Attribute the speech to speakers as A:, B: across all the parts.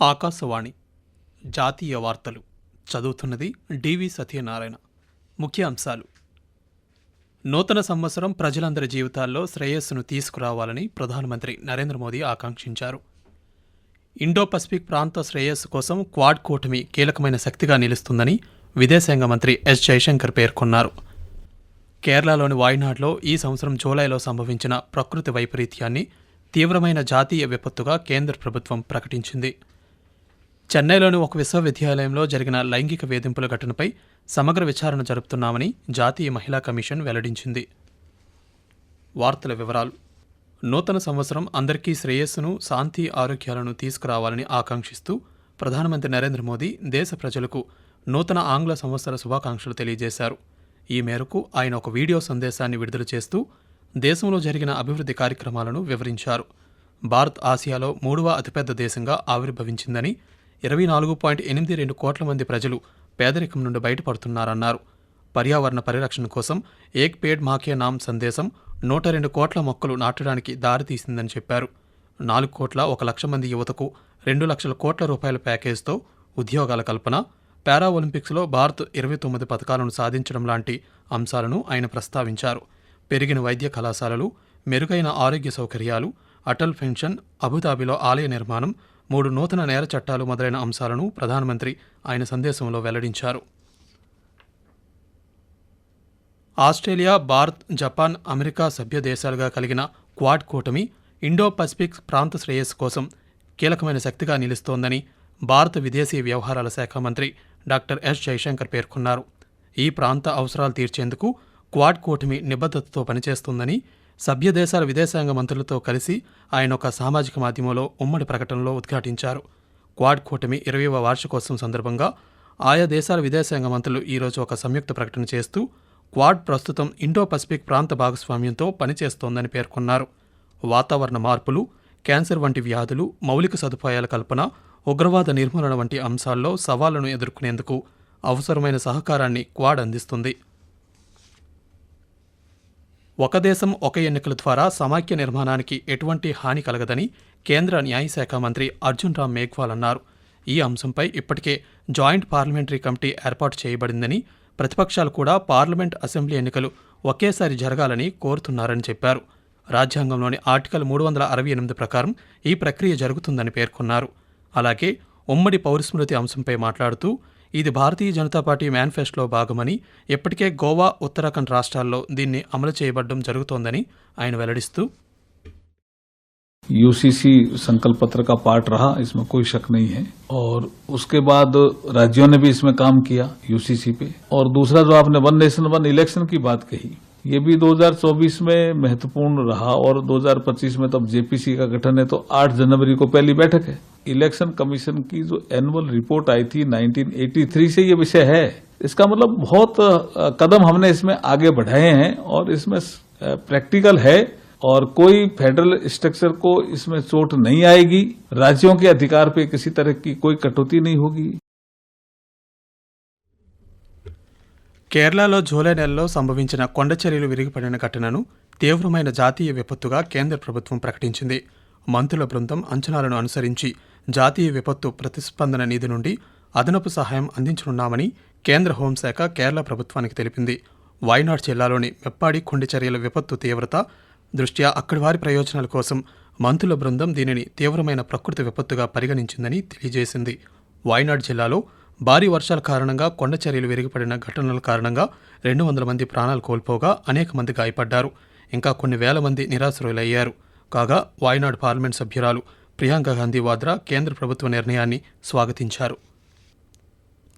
A: ఆకాశవాణి. జాతీయ వార్తలు. చదువుతున్నది డివి సత్యనారాయణ. ముఖ్య అంశాలు నూతన సంవత్సరం ప్రజలందరి జీవితాల్లో శ్రేయస్సును తీసుకురావాలని ప్రధానమంత్రి నరేంద్ర మోదీ ఆకాంక్షించారు. ఇండో పసిఫిక్ ప్రాంత శ్రేయస్సు కోసం క్వాడ్ కూటమి కీలకమైన శక్తిగా నిలుస్తుందని విదేశాంగ మంత్రి ఎస్ జయశంకర్ పేర్కొన్నారు. కేరళలోని వాయనాడ్లో ఈ సంవత్సరం జూలైలో సంభవించిన ప్రకృతి వైపరీత్యాన్ని తీవ్రమైన జాతీయ విపత్తుగా కేంద్ర ప్రభుత్వం ప్రకటించింది. చెన్నైలోని ఒక విశ్వవిద్యాలయంలో జరిగిన లైంగిక వేధింపుల ఘటనపై సమగ్ర విచారణ జరుపుతున్నామని జాతీయ మహిళా కమిషన్ వెల్లడించింది. వార్తల వివరాలు. నూతన సంవత్సరం అందరికీ శ్రేయస్సును శాంతి ఆరోగ్యాలను తీసుకురావాలని ఆకాంక్షిస్తూ ప్రధానమంత్రి నరేంద్ర మోదీ దేశ ప్రజలకు నూతన ఆంగ్ల సంవత్సర శుభాకాంక్షలు తెలియజేశారు. ఈ మేరకు ఆయన ఒక వీడియో సందేశాన్ని విడుదల చేస్తూ దేశంలో జరిగిన అభివృద్ధి కార్యక్రమాలను వివరించారు. భారత్ ఆసియాలో మూడవ అతిపెద్ద దేశంగా ఆవిర్భవించిందని ఇరవై నాలుగు పాయింట్ ఎనిమిది రెండు కోట్ల మంది ప్రజలు పేదరికం నుండి బయటపడుతున్నారన్నారు. పర్యావరణ పరిరక్షణ కోసం ఏక్ పేడ్ మాకే నామ్ సందేశం నూట రెండు కోట్ల మొక్కలు నాటడానికి దారితీసిందని చెప్పారు. నాలుగు కోట్ల ఒక లక్ష మంది యువతకు రెండు లక్షల కోట్ల రూపాయల ప్యాకేజ్తో ఉద్యోగాల కల్పన పారా ఒలింపిక్స్లో భారత్ ఇరవై తొమ్మిది పథకాలను సాధించడం లాంటి అంశాలను ఆయన ప్రస్తావించారు. పెరిగిన వైద్య కళాశాలలు మెరుగైన ఆరోగ్య సౌకర్యాలు అటల్ పెన్షన్ అబుదాబిలో ఆలయ నిర్మాణం మూడు నూతన నేర చట్టాలు మొదలైన అంశాలను ప్రధానమంత్రి ఆయన సందేశంలో వెల్లడించారు. ఆస్ట్రేలియా భారత్ జపాన్ అమెరికా సభ్య దేశాలుగా కలిగిన క్వాడ్ కూటమి ఇండో పసిఫిక్ ప్రాంత శ్రేయస్సు కోసం కీలకమైన శక్తిగా నిలుస్తోందని భారత విదేశీ వ్యవహారాల శాఖ మంత్రి డాక్టర్ ఎస్ జయశంకర్ పేర్కొన్నారు. ఈ ప్రాంత అవసరాలు తీర్చేందుకు క్వాడ్ కూటమి నిబద్ధతతో పనిచేస్తుందని సభ్య దేశాల విదేశాంగ మంత్రులతో కలిసి ఆయన ఒక సామాజిక మాధ్యమంలో ఉమ్మడి ప్రకటనలో ఉద్ఘాటించారు. క్వాడ్ కూటమి ఇరవైవ వార్షికోత్సవం సందర్భంగా ఆయా దేశాల విదేశాంగ మంత్రులు ఈరోజు ఒక సంయుక్త ప్రకటన చేస్తూ క్వాడ్ ప్రస్తుతం ఇండో పసిఫిక్ ప్రాంత భాగస్వామ్యంతో పనిచేస్తోందని పేర్కొన్నారు. వాతావరణ మార్పులు క్యాన్సర్ వంటి వ్యాధులు మౌలిక సదుపాయాల కల్పన ఉగ్రవాద నిర్మూలన వంటి అంశాల్లో సవాళ్ళను ఎదుర్కొనేందుకు అవసరమైన సహకారాన్ని క్వాడ్ అందిస్తుంది. ఒక దేశం ఒక ఎన్నికల ద్వారా సమాఖ్య నిర్మాణానికి ఎటువంటి హాని కలగదని కేంద్ర న్యాయశాఖ మంత్రి అర్జున్ రామ్ మేఘ్వాల్ అన్నారు. ఈ అంశంపై ఇప్పటికే జాయింట్ పార్లమెంటరీ కమిటీ ఏర్పాటు చేయబడిందని ప్రతిపక్షాలు కూడా పార్లమెంట్ అసెంబ్లీ ఎన్నికలు ఒకేసారి జరగాలని కోరుతున్నారని చెప్పారు. రాజ్యాంగంలోని ఆర్టికల్ మూడు వందల అరవై ఎనిమిది ప్రకారం ఈ ప్రక్రియ జరుగుతుందని పేర్కొన్నారు. అలాగే ఉమ్మడి పౌరస్మృతి అంశంపై మాట్లాడుతూ ఇది భారతీయ జనతా పార్టీ మేనిఫెస్టోలో భాగమని ఇప్పటికే గోవా ఉత్తరాఖండ్ రాష్ట్రాల్లో దీన్ని అమలు చేయబడడం జరుగుతోందని ఆయన వెల్లడిస్తూ
B: यूसीसी संकल्प पत्र का पार्ट रहा इसमें कोई शक नहीं है और उसके बाद राज्यों ने भी इसमें काम किया यूसीसी पे और दूसरा जो आपने वन नेशन वन इलेक्शन की बात कही ये भी 2024 में महत्वपूर्ण रहा और 2025 में तब जेपीसी का गठन है तो 8 जनवरी को पहली बैठक है इलेक्शन कमीशन की जो एनुअल रिपोर्ट आई थी 1983 से ये विषय है इसका मतलब बहुत अ, कदम हमने इसमें आगे बढ़ाए हैं और इसमें प्रैक्टिकल है और कोई फेडरल स्ट्रक्चर को इसमें चोट नहीं आएगी राज्यों के अधिकार पे किसी तरह की कोई कटौती नहीं होगी
A: కేరళలో జూలై నెలలో సంభవించిన కొండ చర్యలు విరిగిపడిన ఘటనను తీవ్రమైన జాతీయ విపత్తుగా కేంద్ర ప్రభుత్వం ప్రకటించింది మంత్రుల బృందం అంచనాలను అనుసరించి జాతీయ విపత్తు ప్రతిస్పందన నిధి నుండి అదనపు సహాయం అందించనున్నామని కేంద్ర హోంశాఖ కేరళ ప్రభుత్వానికి తెలిపింది. వాయనాడ్ జిల్లాలోని మెప్పాడి కొండ చర్యల విపత్తు తీవ్రత దృష్ట్యా అక్కడి వారి ప్రయోజనాల కోసం మంత్రుల బృందం దీనిని తీవ్రమైన ప్రకృతి విపత్తుగా పరిగణించిందని తెలియజేసింది. వాయనాడ్ జిల్లాలో భారీ వర్షాల కారణంగా కొండ చర్యలు విరిగిపడిన ఘటనల కారణంగా రెండు వందల మంది ప్రాణాలు కోల్పోగా అనేక మంది గాయపడ్డారు. ఇంకా కొన్ని వేల మంది నిరాశ్రయులయ్యారు. కాగా వాయనాడ్ పార్లమెంట్ సభ్యురాలు ప్రియాంక గాంధీ వాద్రా కేంద్ర ప్రభుత్వ నిర్ణయాన్ని స్వాగతించారు.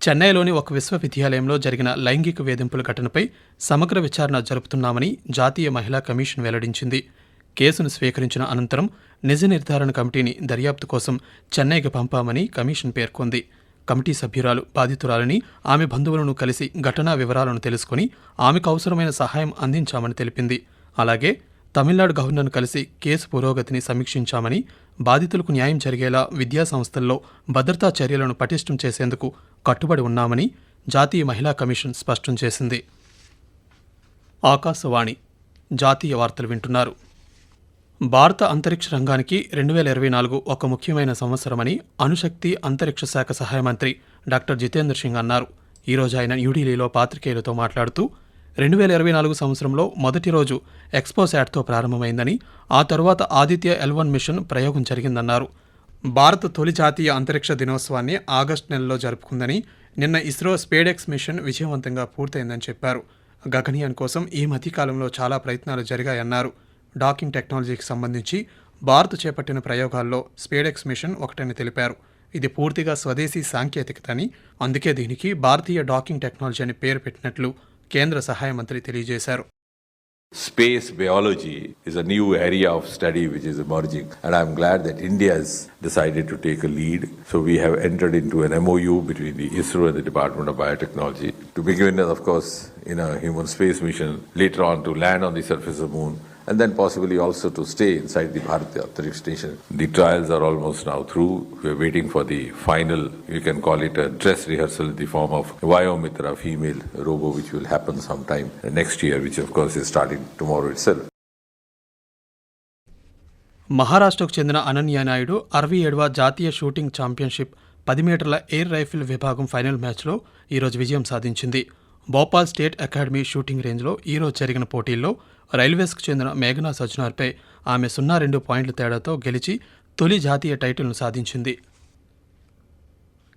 A: చెన్నైలోని ఒక విశ్వవిద్యాలయంలో జరిగిన లైంగిక వేధింపుల ఘటనపై సమగ్ర విచారణ జరుపుతున్నామని జాతీయ మహిళా కమిషన్ వెల్లడించింది. కేసును స్వీకరించిన అనంతరం నిజ నిర్ధారణ కమిటీని దర్యాప్తు కోసం చెన్నైకి పంపామని కమిషన్ పేర్కొంది. కమిటీ సభ్యురాలు బాధితురాలని ఆమె బంధువులను కలిసి ఘటనా వివరాలను తెలుసుకుని ఆమెకు అవసరమైన సహాయం అందించామని తెలిపింది. అలాగే తమిళనాడు గవర్నర్ను కలిసి కేసు పురోగతిని సమీక్షించామని బాధితులకు న్యాయం జరిగేలా విద్యా సంస్థల్లో భద్రతా చర్యలను పటిష్టం చేసేందుకు కట్టుబడి ఉన్నామని జాతీయ మహిళా కమిషన్ స్పష్టం చేసింది. ఆకాశవాణి జాతీయ వార్తలు వింటున్నారు. భారత అంతరిక్ష రంగానికి రెండు వేల ఇరవై నాలుగు ఒక ముఖ్యమైన సంవత్సరమని అణుశక్తి అంతరిక్ష శాఖ సహాయ మంత్రి డాక్టర్ జితేంద్ర సింగ్ అన్నారు. ఈరోజు ఆయన న్యూఢిల్లీలో పాత్రికేయులతో మాట్లాడుతూ రెండు వేల ఇరవై నాలుగు సంవత్సరంలో మొదటి రోజు ఎక్స్పోశాట్తో ప్రారంభమైందని ఆ తరువాత ఆదిత్య ఎల్ వన్ మిషన్ ప్రయోగం జరిగిందన్నారు. భారత్ తొలి జాతీయ అంతరిక్ష దినోత్సవాన్ని ఆగస్టు నెలలో జరుపుకుందని నిన్న ఇస్రో స్పేడెక్స్ మిషన్ విజయవంతంగా పూర్తయిందని చెప్పారు. గగనయాన్ కోసం ఈ మధ్యకాలంలో చాలా ప్రయత్నాలు జరిగాయన్నారు. డాకింగ్ టెక్నాలజీకి సంబంధించి భారత్ చేపట్టిన ప్రయోగాల్లో స్పేడెక్స్ మిషన్ ఒకటని తెలిపారు. ఇది పూర్తిగా స్వదేశీ సాంకేతికత అని అందుకే దీనికి భారతీయ డాకింగ్ టెక్నాలజీ అని పేరు పెట్టినట్లు కేంద్ర సహాయ మంత్రి తెలియజేశారు
C: Space biology is a new area of study which is emerging, and I'm glad that India has decided to take a lead. So, we have entered into an MOU between the ISRO and the Department of Biotechnology to begin, of course, in a human space mission, later on to land on the surface of the moon, and then possibly also to stay inside the Bharat Antariksh Station. The trials are almost now through. We're waiting for the final, you can call it a dress rehearsal in the form of Vayomitra female robo, which will happen sometime next year, which of course is starting tomorrow itself.
A: మహారాష్ట్రకు చెందిన అనన్య నాయుడు అరవై ఏడవ జాతీయ shooting championship పది మీటర్ల air rifle విభాగం final మ్యాచ్లో ఈరోజు విజయం సాధించింది భోపాల్ స్టేట్ అకాడమీ షూటింగ్ రేంజ్లో ఈరోజు జరిగిన పోటీల్లో రైల్వేస్కు చెందిన మేఘనా సజ్నార్పై ఆమె సున్నా రెండు పాయింట్ల తేడాతో గెలిచి తొలి జాతీయ టైటిల్ను సాధించింది.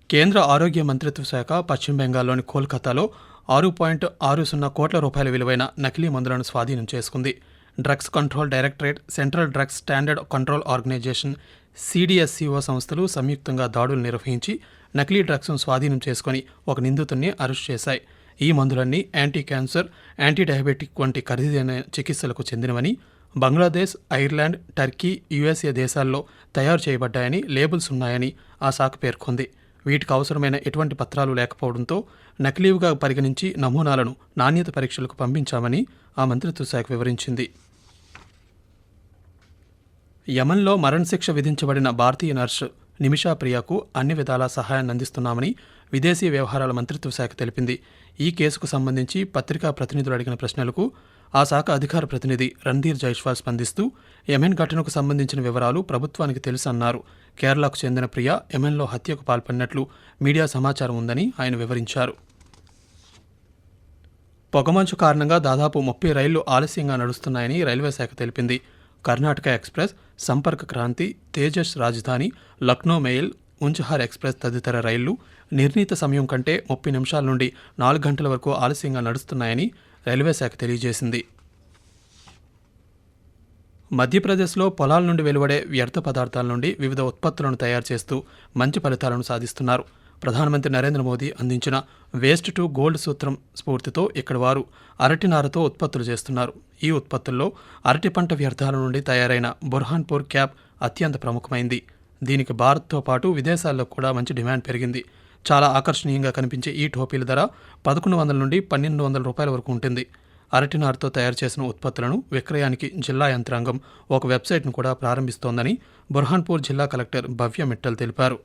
A: కేంద్ర ఆరోగ్య మంత్రిత్వ శాఖ పశ్చిమ బెంగాల్లోని కోల్కతాలో ఆరు పాయింట్ ఆరు సున్నా కోట్ల రూపాయల విలువైన నకిలీ మందులను స్వాధీనం చేసుకుంది. Drugs control directorate central drugs standard control organization CDSCO సంస్థలు సంయుక్తంగా దాడులు నిర్వహించి నకిలీ డ్రగ్స్ను స్వాధీనం చేసుకుని ఒక నిందితుడిని అరెస్ట్ చేశాయి. ఈ మందులన్నీ యాంటీ క్యాన్సర్ యాంటీ డయాబెటిక్ వంటి ఖరీదైన చికిత్సలకు చెందినవని బంగ్లాదేశ్ ఐర్లాండ్ టర్కీ యుఎస్ఏ దేశాల్లో తయారు చేయబడ్డాయని లేబుల్స్ ఉన్నాయని ఆ శాఖ పేర్కొంది. వీటికి అవసరమైన ఎటువంటి పత్రాలు లేకపోవడంతో నకిలీవుగా పరిగణించి నమూనాలను నాణ్యత పరీక్షలకు పంపించామని ఆ మంత్రిత్వ శాఖ వివరించింది. యమన్లో మరణశిక్ష విధించబడిన భారతీయ నర్సు నిమిషా ప్రియాకు అన్ని విధాలా సహాయాన్ని అందిస్తున్నామని విదేశీ వ్యవహారాల మంత్రిత్వ శాఖ తెలిపింది. ఈ కేసుకు సంబంధించి పత్రికా ప్రతినిధులు అడిగిన ప్రశ్నలకు ఆ శాఖ అధికార ప్రతినిధి రణ్ధీర్ జైష్వాల్ స్పందిస్తూ యమెన్ ఘటనకు సంబంధించిన వివరాలు ప్రభుత్వానికి తెలుసన్నారు కేరళకు చెందిన ప్రియా యెమెన్లో హత్యకు పాల్పడినట్లు మీడియా సమాచారం ఉందని ఆయన వివరించారు. పొగమంచు కారణంగా దాదాపు ముప్పై రైళ్ళు ఆలస్యంగా నడుస్తున్నాయని రైల్వే శాఖ తెలిపింది. Karnataka express Sampark Kranti Tejas Rajdhani Lucknow mail ఉంచహార్ express తదితర రైళ్ళు నిర్ణీత సమయం కంటే ముప్పై నిమిషాల నుండి నాలుగు గంటల వరకు ఆలస్యంగా నడుస్తున్నాయని రైల్వే శాఖ తెలియజేసింది. మధ్యప్రదేశ్లో పొలాల నుండి వెలువడే వ్యర్థ పదార్థాల నుండి వివిధ ఉత్పత్తులను తయారు చేస్తూ మంచి ఫలితాలను సాధిస్తున్నారు. ప్రధానమంత్రి నరేంద్ర మోదీ అందించిన వేస్ట్ టు గోల్డ్ సూత్రం స్ఫూర్తితో ఇక్కడ వారు అరటి నారతో ఉత్పత్తులు చేస్తున్నారు. ఈ ఉత్పత్తుల్లో అరటి పంట వ్యర్థాల నుండి తయారైన బుర్హాన్పూర్ క్యాప్ అత్యంత ప్రముఖమైంది. దీనికి భారత్తో పాటు విదేశాల్లో కూడా మంచి డిమాండ్ పెరిగింది. చాలా ఆకర్షణీయంగా కనిపించే ఈ టోపీల ధర పదకొండు వందల నుండి పన్నెండు వందల రూపాయల వరకు ఉంటుంది. అరటినారుతో తయారు చేసిన ఉత్పత్తులను విక్రయానికి జిల్లా యంత్రాంగం ఒక వెబ్సైట్ను కూడా ప్రారంభిస్తోందని బుర్హాన్పూర్ జిల్లా కలెక్టర్ భవ్య మిట్టల్ తెలిపారు.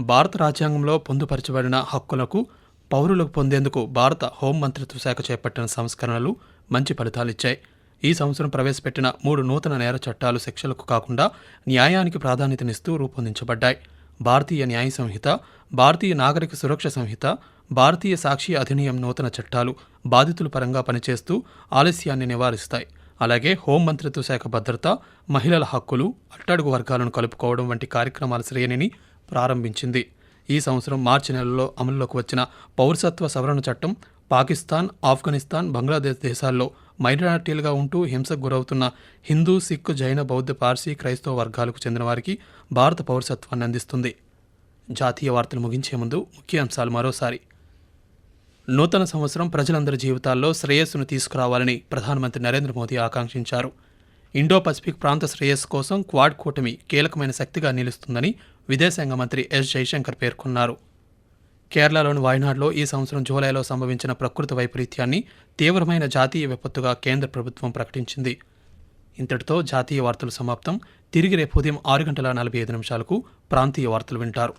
A: భారత రాజ్యాంగంలో పొందుపరచబడిన హక్కులకు పౌరులకు పొందేందుకు భారత హోం మంత్రిత్వ శాఖ చేపట్టిన సంస్కరణలు మంచి ఫలితాలిచ్చాయి ఈ సంవత్సరం ప్రవేశపెట్టిన మూడు నూతన నేర చట్టాలు శిక్షలకు కాకుండా న్యాయానికి ప్రాధాన్యతనిస్తూ రూపొందించబడ్డాయి. భారతీయ న్యాయ సంహిత భారతీయ నాగరిక సురక్ష సంహిత భారతీయ సాక్షి అధినియం నూతన చట్టాలు బాధితుల పరంగా పనిచేస్తూ ఆలస్యాన్ని నివారిస్తాయి. అలాగే హోం మంత్రిత్వ శాఖ భద్రత మహిళల హక్కులు అట్టడుగు వర్గాలను కలుపుకోవడం వంటి కార్యక్రమాల శ్రేణిని ప్రారంభించింది. ఈ సంవత్సరం మార్చి నెలలో అమల్లోకి వచ్చిన పౌరసత్వ సవరణ చట్టం పాకిస్తాన్ ఆఫ్ఘనిస్తాన్ బంగ్లాదేశ్ దేశాల్లో మైనార్టీలుగా ఉంటూ హింసకు గురవుతున్న హిందూ సిక్కు జైన బౌద్ధ పార్సీ క్రైస్తవ వర్గాలకు చెందిన వారికి భారత పౌరసత్వాన్ని అందిస్తుంది. జాతీయ వార్తలు ముగించే ముందు ముఖ్య అంశాలు మరోసారి. నూతన సంవత్సరం ప్రజలందరి జీవితాల్లో శ్రేయస్సును తీసుకురావాలని ప్రధానమంత్రి నరేంద్ర మోదీ ఆకాంక్షించారు. ఇండో పసిఫిక్ ప్రాంత శ్రేయస్సు కోసం క్వాడ్ కూటమి కీలకమైన శక్తిగా నిలుస్తుందని విదేశాంగ మంత్రి ఎస్ జైశంకర్ పేర్కొన్నారు. కేరళలోని వాయనాడ్లో ఈ సంవత్సరం జూలైలో సంభవించిన ప్రకృతి వైపరీత్యాన్ని తీవ్రమైన జాతీయ విపత్తుగా కేంద్ర ప్రభుత్వం ప్రకటించింది. ఇంతటితో జాతీయ వార్తలు సమాప్తం. తిరిగి రేపు ఉదయం ఆరు గంటల నలభై ఐదు నిమిషాలకు ప్రాంతీయ వార్తలు వింటారు.